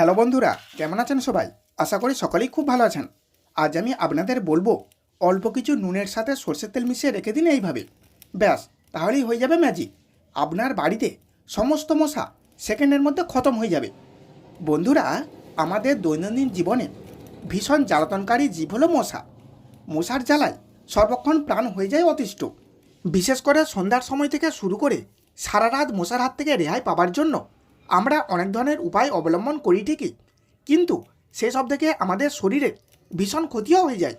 Hello বন্ধুরা, কেমন আছেন সবাই? আশা করি সকলেই খুব ভালো আছেন। আজ আমি আপনাদের বলব, অল্প কিছু নুনের সাথে সর্ষের তেল মিশিয়ে রেখে দিন এইভাবে। ব্যাস, তাহলেই হয়ে যাবে ম্যাজিক আপনার বাড়িতে সমস্ত মশা সেকেন্ডের মধ্যে খতম হয়ে যাবে। বন্ধুরা, আমাদের দৈনন্দিন জীবনে ভীষণ জ্বালাতনকারী জীব হলো মশা। মশার জ্বালায় সর্বক্ষণ প্রাণ হয়ে যায় অতিষ্ঠ। বিশেষ করে সন্ধ্যার সময় থেকে শুরু করে সারা রাত মশার হাত থেকে রেহাই পাবার জন্য আমরা অনেক ধরনের উপায় অবলম্বন করি ঠিকই, কিন্তু সেসব থেকে আমাদের শরীরে ভীষণ ক্ষতিও হয়ে যায়,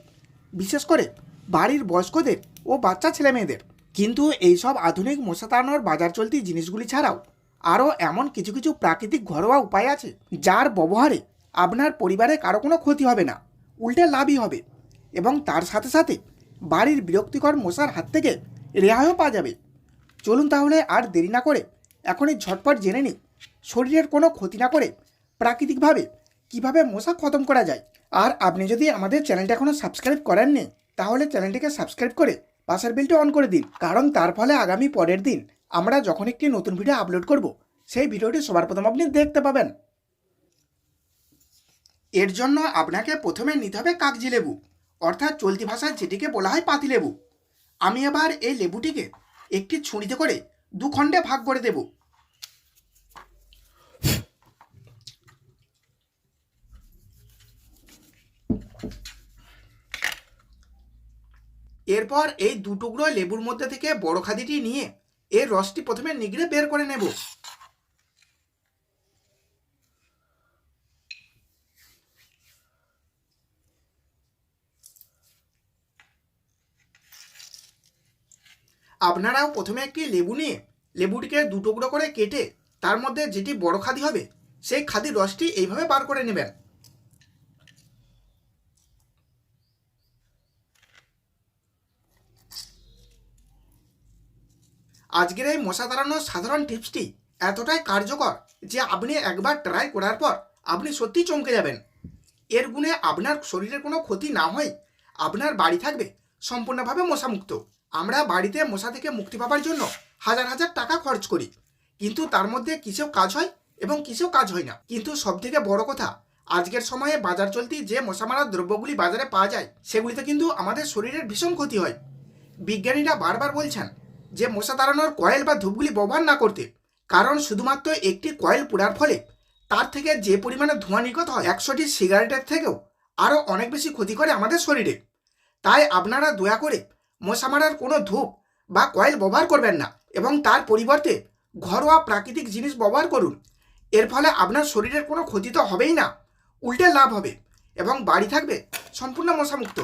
বিশেষ করে বাড়ির বয়স্কদের ও বাচ্চা ছেলে মেয়েদের কিন্তু এইসব আধুনিক মশা তাড়ানোর বাজার চলতি জিনিসগুলি ছাড়াও আরও এমন কিছু কিছু প্রাকৃতিক ঘরোয়া উপায় আছে, যার ব্যবহারে আপনার পরিবারে কারও কোনো ক্ষতি হবে না, উল্টে লাভই হবে এবং তার সাথে সাথে বাড়ির বিরক্তিকর মশার হাত থেকে রেহাইও পাওয়া যাবে। চলুন তাহলে আর দেরি না করে এখনই ঝটপট জেনে নিই শরীরের কোনো ক্ষতি না করে প্রাকৃতিকভাবে কীভাবে মশা খতম করা যায়। আর আপনি যদি আমাদের চ্যানেলটা এখনও সাবস্ক্রাইব করেননি, তাহলে চ্যানেলটিকে সাবস্ক্রাইব করে পাশের বেলটি অন করে দিন। কারণ তার ফলে আগামী পরের দিন আমরা যখন একটি নতুন ভিডিও আপলোড করব, সেই ভিডিওটি সবার প্রথম আপনি দেখতে পাবেন। এর জন্য আপনাকে প্রথমে নিতে হবে কাগজি লেবু, অর্থাৎ চলতি ভাষায় যেটিকে বলা হয় পাতি লেবু। আমি এবার এই লেবুটিকে একটি ছুরিতে করে দু খণ্ডে ভাগ করে দেব। এরপর এই দু টুকরো লেবুর মধ্যে থেকে বড় খাদিটি নিয়ে এর রসটি প্রথমে নিগড়ে বের করে নেব। আপনারাও প্রথমে একটি লেবু নিয়ে লেবুটিকে দু টুকরো করে কেটে তার মধ্যে যেটি বড় খাদি হবে, সেই খাদির রসটি এইভাবে বার করে নেবেন। আজকের এই মশা তাড়ানোর সাধারণ টিপসটি এতটাই কার্যকর যে আপনি একবার ট্রাই করার পর আপনি সত্যিই চমকে যাবেন। এর গুণে আপনার শরীরের কোনো ক্ষতি না হয় আপনার বাড়ি থাকবে সম্পূর্ণভাবে মশামুক্ত। আমরা বাড়িতে মশা থেকে মুক্তি পাবার জন্য হাজার হাজার টাকা খরচ করি। কিন্তু তার মধ্যে কিসেও কাজ হয় এবং কিসেও কাজ হয় না। কিন্তু সব থেকে বড় কথা, আজকের সময়ে বাজার চলতি যে মশা মারার দ্রব্যগুলি বাজারে পাওয়া যায়, সেগুলিতে কিন্তু আমাদের শরীরের ভীষণ ক্ষতি হয়। বিজ্ঞানীরা বারবার বলছেন যে মশা তাড়ানোর কয়েল বা ধূপগুলি ব্যবহার না করতে, কারণ শুধুমাত্র একটি কয়েল পোড়ার ফলে তার থেকে যে পরিমাণে ধোঁয়া নির্গত হয়, একশোটি সিগারেটের থেকেও আরও অনেক বেশি ক্ষতি করে আমাদের শরীরে। তাই আপনারা দয়া করে মশা মারার কোনো ধূপ বা কয়েল ব্যবহার করবেন না এবং তার পরিবর্তে ঘরোয়া প্রাকৃতিক জিনিস ব্যবহার করুন। এর ফলে আপনার শরীরের কোনো ক্ষতি তো হবেই না, উল্টে লাভ হবে এবং বাড়ি থাকবে সম্পূর্ণ মশামুক্ত।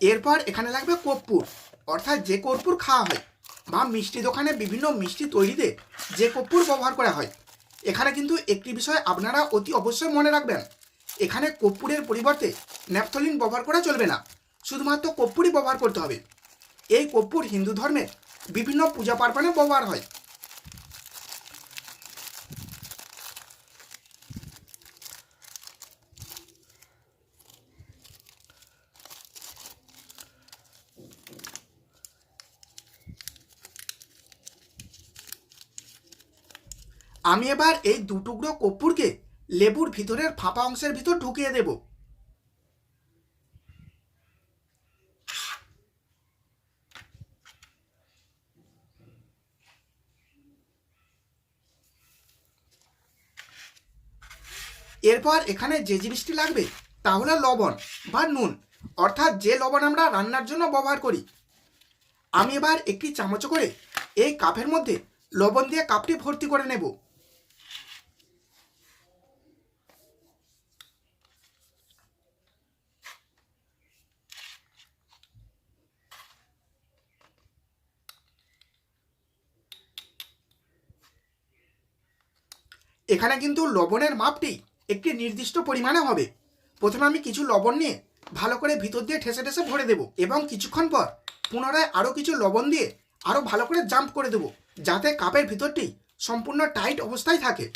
এরপর এখানে লাগবে কর্পূর। অর্থাৎ যে কর্পূর খাওয়া হয় বা মিষ্টি দোকানে বিভিন্ন মিষ্টি তৈরিতে যে কর্পূর ব্যবহার করা হয়। এখানে কিন্তু একটি বিষয় আপনারা অতি অবশ্যই মনে রাখবেন। এখানে কর্পূরের পরিবর্তে ন্যাপথলিন ব্যবহার করা চলবে না। শুধুমাত্র কর্পূরই ব্যবহার করতে হবে। এই কর্পূর হিন্দু ধর্মের বিভিন্ন পূজা পার্বণে ব্যবহার হয়। আমি এবার এই দু টুকরো কর্পূরকে লেবুর ভিতরের ফাঁপা অংশের ভিতর ঢুকিয়ে দেব। এরপর এখানে যে জিনিসটি লাগবে তা হলো লবণ বা নুন, অর্থাৎ যে লবণ আমরা রান্নার জন্য ব্যবহার করি। আমি এবার একটি চামচ করে এই কাপের মধ্যে লবণ দিয়ে কাপটি ভর্তি করে নেব। এখানে কিন্তু লবণের মাপটি একটি নির্দিষ্ট পরিমাণে হবে। প্রথমে আমি কিছু লবণ নিয়ে ভালো করে ভিতর দিয়ে ঠেসে ঠেসে ভরে দেবো এবং কিছুক্ষণ পর পুনরায় আরও কিছু লবণ দিয়ে আরও ভালো করে জাম্প করে দেবো, যাতে কাপের ভিতরটি সম্পূর্ণ টাইট অবস্থায় থাকে।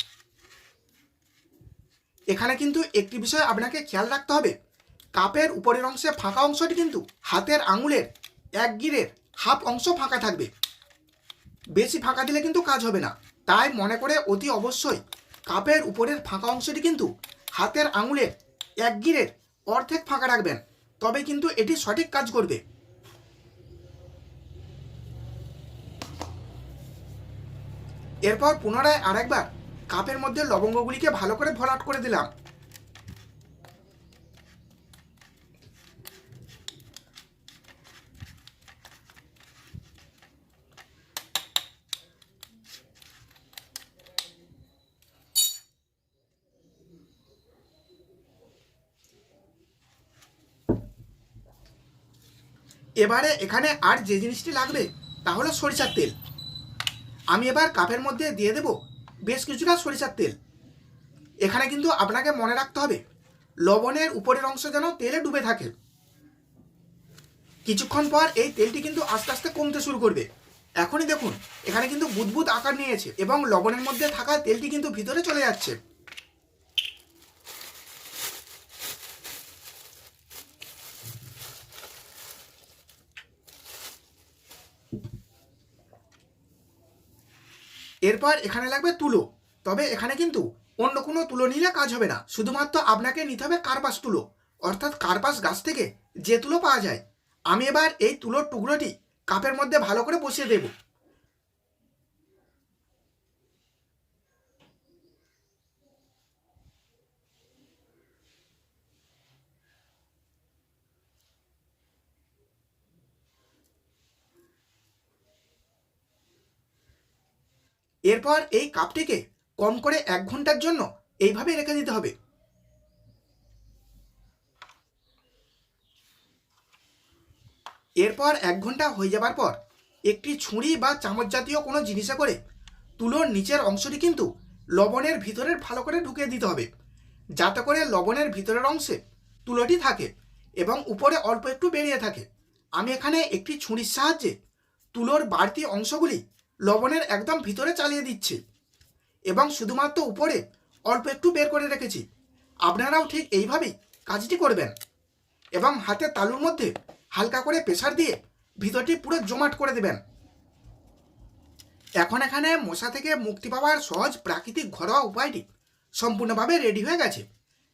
এখানে কিন্তু একটি বিষয় আপনাকে খেয়াল রাখতে হবে, কাপের উপরের অংশে ফাঁকা অংশটি কিন্তু হাতের আঙুলের এক গিরের হাফ অংশ ফাঁকা থাকবে। বেশি ফাঁকা দিলে কিন্তু কাজ হবে না। তাই মনে করে অতি অবশ্যই কাপের উপরের ফাঁকা অংশটি কিন্তু হাতের আঙুলের এক গিরের অর্ধেক ফাঁকা রাখবেন, তবে কিন্তু এটি সঠিক কাজ করবে। এরপর পুনরায় আরেকবার কাপের মধ্যে লবঙ্গগুলিকে ভালো করে ভরাট করে দিলাম। এবারে এখানে আর যে জিনিসটি লাগবে, তা হলো সরিষার তেল। আমি এবার কাপের মধ্যে দিয়ে দেব বেশ কিছুটা সরিষার তেল। এখানে কিন্তু আপনাকে মনে রাখতে হবে, লবণের উপরের অংশ যেন তেলে ডুবে থাকে। কিছুক্ষণ পর এই তেলটি কিন্তু আস্তে আস্তে কমতে শুরু করবে। এখনই দেখুন, এখানে কিন্তু বুদবুদ আকার নিয়েছে এবং লবণের মধ্যে থাকা তেলটি কিন্তু ভিতরে চলে যাচ্ছে। এরপর এখানে লাগবে তুলো। তবে এখানে কিন্তু অন্য কোনো তুলো নিলে কাজ হবে না। শুধুমাত্র আপনাকে নিতে হবে কার্পাস তুলো। অর্থাৎ কার্পাস গাছ থেকে যে তুলো পাওয়া যায়। আমি এবার এই তুলোর টুকরোটি কাপের মধ্যে ভালো করে বসিয়ে দেব। এরপর এই কাপটিকে কম করে এক ঘণ্টার জন্য এইভাবে রেখে দিতে হবে। এরপর এক ঘণ্টা হয়ে যাবার পর একটি ছুরি বা চামচ জাতীয় কোনো জিনিসে করে তুলোর নিচের অংশটি কিন্তু লবণের ভিতরের ভালো করে ঢুকিয়ে দিতে হবে। যাতে করে লবণের ভিতরের অংশে তুলোটি থাকে এবং উপরে অল্প একটু বেরিয়ে থাকে। আমি এখানে একটি ছুরির সাহায্যে তুলোর বাড়তি অংশগুলি লবণের একদম ভিতরে চালিয়ে দিচ্ছি। এবং শুধুমাত্র উপরে অল্প একটু বের করে রেখেছি। আপনারাও ঠিক এইভাবেই কাজটি করবেন। এবং হাতে তালুর মধ্যে হালকা করে প্রেসার দিয়ে ভিতরটি পুরো জমাট করে দেবেন। এখন এখানে মশা থেকে মুক্তি পাওয়ার সহজ প্রাকৃতিক ঘরোয়া উপায়টি সম্পূর্ণভাবে রেডি হয়ে গেছে।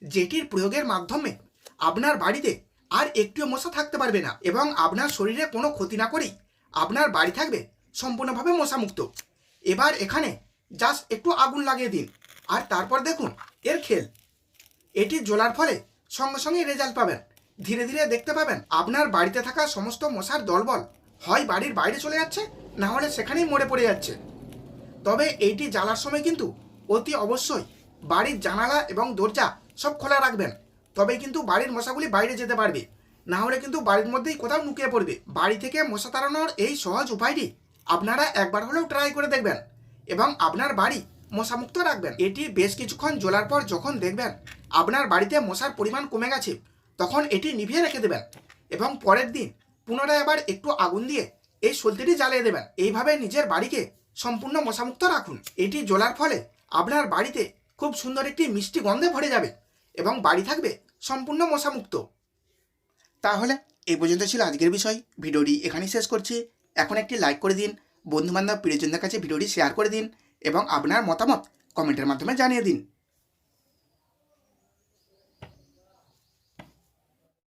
যেটির প্রয়োগের মাধ্যমে আপনার বাড়িতে আর একটিও মশা থাকতে পারবে না। এবং আপনার শরীরে কোনো ক্ষতি না করেই আপনার বাড়ি থাকবে সম্পূর্ণভাবে মশামুক্ত। এবার এখানে জাস্ট একটু আগুন লাগিয়ে দিন। আর তারপর দেখুন, এর খেল। এটি জ্বলার ফলে সঙ্গে সঙ্গে রেজাল্ট পাবেন। ধীরে ধীরে দেখতে পাবেন, আপনার বাড়িতে থাকা সমস্ত মশার দলবল হয় বাড়ির বাইরে চলে যাচ্ছে, না হলে সেখানেই মরে পড়ে যাচ্ছে। তবে এইটি জ্বালার সময় কিন্তু অতি অবশ্যই বাড়ির জানালা এবং দরজা সব খোলা রাখবেন। তবে কিন্তু বাড়ির মশাগুলি বাইরে যেতে পারবে। না হলে কিন্তু বাড়ির মধ্যেই কোথাও লুকিয়ে পড়বে। বাড়ি থেকে মশা তাড়ানোর এই সহজ উপায়টি আপনারা একবার হলেও ট্রাই করে দেখবেন এবং আপনার বাড়ি মশামুক্ত রাখবেন। এটি বেশ কিছুক্ষণ জ্বলার পর যখন দেখবেন আপনার বাড়িতে মশার পরিমাণ কমে গেছে, তখন এটি নিভিয়ে রেখে দেবেন এবং পরের দিন পুনরায় আবার একটু আগুন দিয়ে এই সলতিটি জ্বালিয়ে দেবেন। এইভাবে নিজের বাড়িকে সম্পূর্ণ মশামুক্ত রাখুন। এটি জ্বলার ফলে আপনার বাড়িতে খুব সুন্দর একটি মিষ্টি গন্ধে ভরে যাবে এবং বাড়ি থাকবে সম্পূর্ণ মশামুক্ত। তাহলে এই পর্যন্ত ছিল আজকের বিষয়। ভিডিওটি এখানেই শেষ করছি। এখন একটি লাইক করে দিন, বন্ধুবান্ধব, প্রিয়জনদের কাছে ভিডিওটি শেয়ার করে দিন এবং আপনার মতামত কমেন্টের মাধ্যমে জানিয়ে দিন।